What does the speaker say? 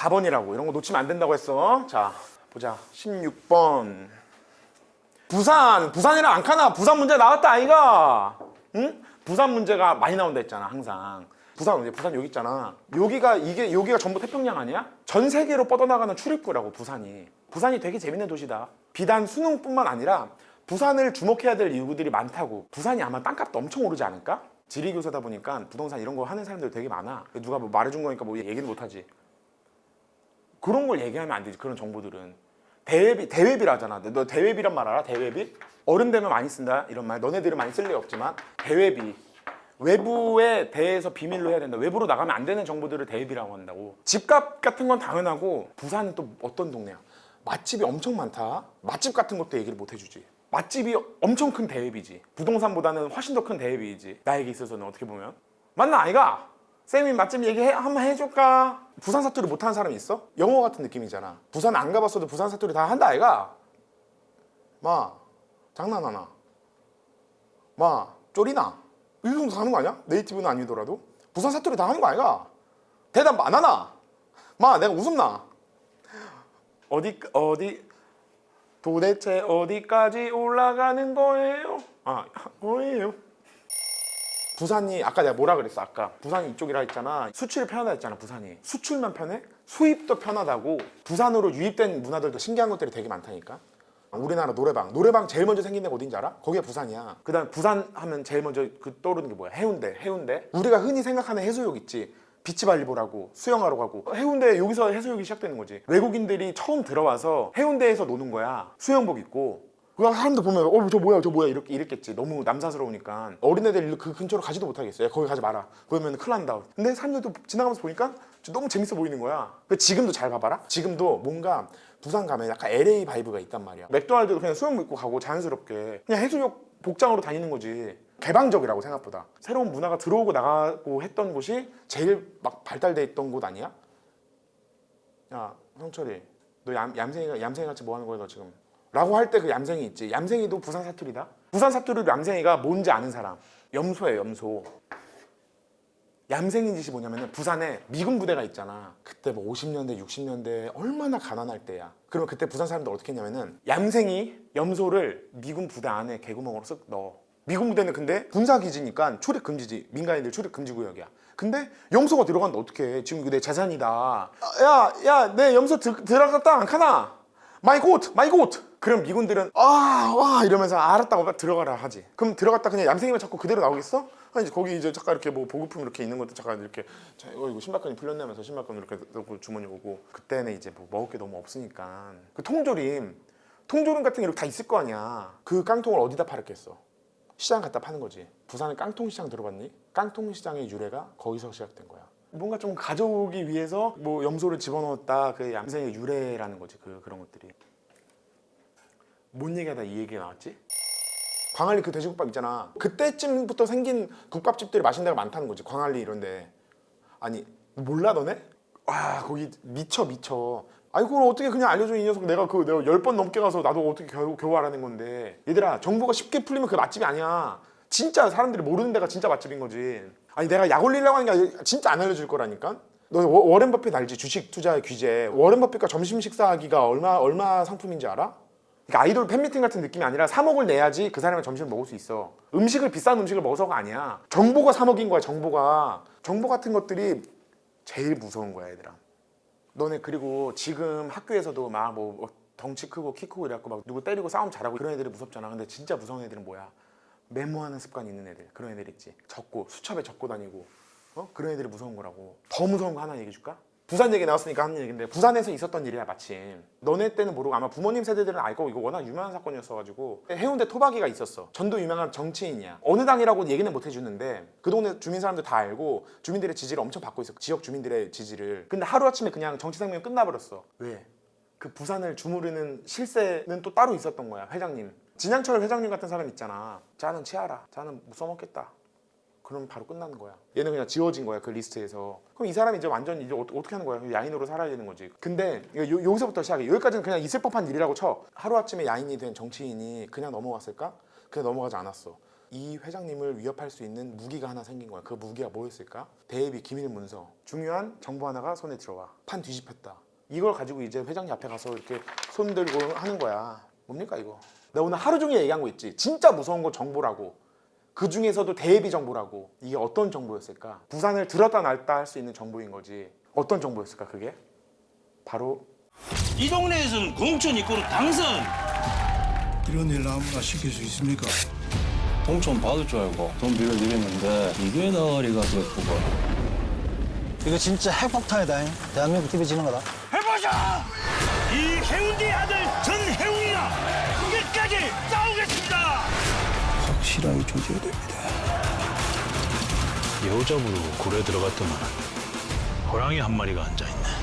4번이라고 이런 거 놓치면 안 된다고 했어. 자, 보자. 16번. 부산, 부산이랑 안 카나? 부산 문제 나왔다 아이가? 응? 부산 문제가 많이 나온다 했잖아 항상. 부산 문제, 부산 여기 있잖아. 여기가 이게 여기가 전부 태평양 아니야? 전 세계로 뻗어나가는 출입구라고 부산이. 부산이 되게 재밌는 도시다. 비단 수능뿐만 아니라 부산을 주목해야 될 이유들이 많다고. 부산이 아마 땅값도 엄청 오르지 않을까? 지리교사다 보니까 부동산 이런 거 하는 사람들 되게 많아. 누가 뭐 말해준 거니까 뭐 얘기는 못하지. 그런 걸 얘기하면 안 되지 그런 정보들은. 대외비 대외비라잖아. 너 대외비란 말 알아? 대외비? 어른 되면 많이 쓴다? 이런 말. 너네들은 많이 쓸 리 없지만 대외비. 외부에 대해서 비밀로 해야 된다. 외부로 나가면 안 되는 정보들을 대외비라고 한다고. 집값 같은 건 당연하고 부산은 또 어떤 동네야? 맛집이 엄청 많다. 맛집 같은 것도 얘기를 못 해주지. 맛집이 엄청 큰 대외비지. 부동산보다는 훨씬 더 큰 대외비이지. 나에게 있어서는 어떻게 보면. 맞나 아이가 쌤이 맛집 얘기 해, 한번 해줄까? 부산 사투리 못하는 사람이 있어? 영어 같은 느낌이잖아. 부산 안 가봤어도 부산 사투리 다 한다 아이가? 마 장난하나? 마 쫄이나? 이 정도 다 하는 거 아니야? 네이티브는 아니더라도 부산 사투리 다 하는 거 아이가? 대답 안 하나? 마 내가 웃음나? 어디 어디 도대체 어디까지 올라가는 거예요? 아 거예요. 부산이 아까 내가 뭐라 그랬어 아까? 부산이 이쪽이라 했잖아. 수출이 편하다 했잖아 부산이. 수출만 편해? 수입도 편하다고 부산으로 유입된 문화들도 신기한 것들이 되게 많다니까. 우리나라 노래방. 노래방 제일 먼저 생긴 데가 어딘지 알아? 거기가 부산이야. 그 다음 부산 하면 제일 먼저 그 떠오르는 게 뭐야? 해운대 해운대. 우리가 흔히 생각하는 해수욕 있지. 비치발리보라고 수영하러 가고. 해운대 여기서 해수욕이 시작되는 거지. 외국인들이 처음 들어와서 해운대에서 노는 거야. 수영복 입고 그 사람들 보면 어 저 뭐야 저 뭐야 이렇게 이랬겠지. 너무 남사스러우니까. 어린애들 그 근처로 가지도 못하겠어 야 거기 가지 마라. 그러면 큰일 난다. 근데 사람들도 지나가면서 보니까 저 너무 재밌어 보이는 거야. 지금도 잘 봐봐라. 지금도 뭔가 부산 가면 약간 LA 바이브가 있단 말이야. 맥도날드도 그냥 수영복 입고 가고 자연스럽게 그냥 해수욕 복장으로 다니는 거지. 개방적이라고 생각보다. 새로운 문화가 들어오고 나가고 했던 곳이 제일 막 발달돼 있던 곳 아니야? 야 형철이. 너 얌, 얌생이 같이 뭐 하는 거야 너 지금 라고 할 때 그 얌생이 있지. 얌생이도 부산 사투리다. 부산 사투리로 얌생이가 뭔지 아는 사람. 염소예요 염소. 얌생인 짓이 뭐냐면 부산에 미군 부대가 있잖아. 그때 뭐 50년대 60년대 얼마나 가난할 때야. 그러면 그때 부산 사람들 어떻게 했냐면은 얌생이 염소를 미군 부대 안에 개구멍으로 쓱 넣어. 미군 부대는 근데 군사기지니까 출입 금지지. 민간인들 출입 금지 구역이야. 근데 염소가 들어갔는데 어떡해? 지금 이거 내 재산이다. 야 야 내 염소 드, 들어갔다. 안 카나? 마이 곶 마이 곶 그럼 미군들은 아 와 이러면서 알았다고 막 들어가라 하지. 그럼 들어갔다 그냥 얌생이만 자꾸 그대로 나오겠어? 아니 거기 이제 잠깐 이렇게 뭐 보급품 이렇게 있는 것도 잠깐 이렇게 자 이거 이거 신발끈이 풀렸냐면서 신발끈 이렇게 넣고 주머니 오고. 그때는 이제 뭐 먹을 게 너무 없으니까. 그 통조림 통조림 같은 게 이렇게 다 있을 거 아니야. 그 깡통을 어디다 팔았겠어? 시장 갖다 파는 거지. 부산에 깡통시장 들어봤니? 깡통시장의 유래가 거기서 시작된 거야. 뭔가 좀 가져오기 위해서 뭐 염소를 집어넣었다. 그 얌생의 유래라는 거지 그 그런 것들이 뭔 얘기하다 이 얘기가 나왔지? 광안리 그 돼지국밥 있잖아. 그때쯤부터 생긴 국밥집들이 맛있는 데가 많다는 거지 광안리 이런데. 아니 몰라 너네? 와 거기 미쳐 미쳐. 아니 그걸 어떻게 그냥 알려줘 이 녀석. 내가 그 내가 열 번 넘게 가서 나도 어떻게 겨우, 겨우 알아낸 건데. 얘들아 정보가 쉽게 풀리면 그 맛집이 아니야. 진짜 사람들이 모르는 데가 진짜 맛집인 거지. 아니 내가 약 올리려고 하는 게 아니라 진짜 안 알려줄 거라니까? 너 워- 워렌 버핏 알지? 주식 투자의 규제 워렌 버핏과 점심 식사하기가 얼마 얼마 상품인지 알아? 그러니까 아이돌 팬미팅 같은 느낌이 아니라 3억을 내야지 그 사람이 점심을 먹을 수 있어. 음식을 비싼 음식을 먹어서가 아니야. 정보가 3억인 거야. 정보가. 정보 같은 것들이 제일 무서운 거야, 얘들아. 너네 그리고 지금 학교에서도 막뭐 덩치 크고 키 크고 이래갖고 막 누구 때리고 싸움 잘하고 그런 애들이 무섭잖아. 근데 진짜 무서운 애들은 뭐야? 메모하는 습관이 있는 애들. 그런 애들 있지. 적고 수첩에 적고 다니고. 어? 그런 애들이 무서운 거라고. 더 무서운 거 하나 얘기해 줄까? 부산 얘기 나왔으니까 하는 얘기인데 부산에서 있었던 일이야 마침. 너네 때는 모르고 아마 부모님 세대들은 알 거고 이거 워낙 유명한 사건이었어가지고 해운대 토박이가 있었어. 전도 유명한 정치인이야. 어느 당이라고 얘기는 못 해주는데 그 동네 주민 사람들 다 알고 주민들의 지지를 엄청 받고 있어 지역 주민들의 지지를. 근데 하루아침에 그냥 정치 생명이 끝나버렸어. 왜? 그 부산을 주무르는 실세는 또 따로 있었던 거야 회장님. 진양철 회장님 같은 사람 있잖아. 짜는 치아라. 짜는 못 써먹겠다 그럼 바로 끝나는 거야. 얘는 그냥 지워진 거야 그 리스트에서. 그럼 이 사람이 이제 완전 이제 어- 어떻게 하는 거야? 야인으로 살아야 되는 거지. 근데 여기서부터 시작해. 여기까지는 그냥 있을 법한 일이라고 쳐. 하루 아침에 야인이 된 정치인이 그냥 넘어갔을까? 그냥 넘어가지 않았어. 이 회장님을 위협할 수 있는 무기가 하나 생긴 거야. 그 무기가 뭐였을까? 대입이 기밀 문서. 중요한 정보 하나가 손에 들어와. 판 뒤집혔다. 이걸 가지고 이제 회장님 앞에 가서 이렇게 손 들고 하는 거야. 뭡니까 이거? 내가 오늘 하루 종일 얘기한 거 있지. 진짜 무서운 거 정보라고. 그 중에서도 대비 정보라고. 이게 어떤 정보였을까? 부산을 들었다 놨다 할 수 있는 정보인 거지. 어떤 정보였을까 그게? 바로 이 동네에서는 공천 이꼬르 당선. 이런 일 아무나 시킬 수 있습니까? 공천 받을 줄 알고 돈 빌려드렸는데 이게 나으리가 예쁘고 이거 진짜 핵폭탄이다. 잉? 대한민국 TV 지는 거다. 해보자. 이 해운대 아들 전해웅이가 끝까지 싸우 겠습니다. 확실하게 조져야 됩니다. 여자부로 굴에 들어갔더만 호랑이 한 마리가 앉아있네.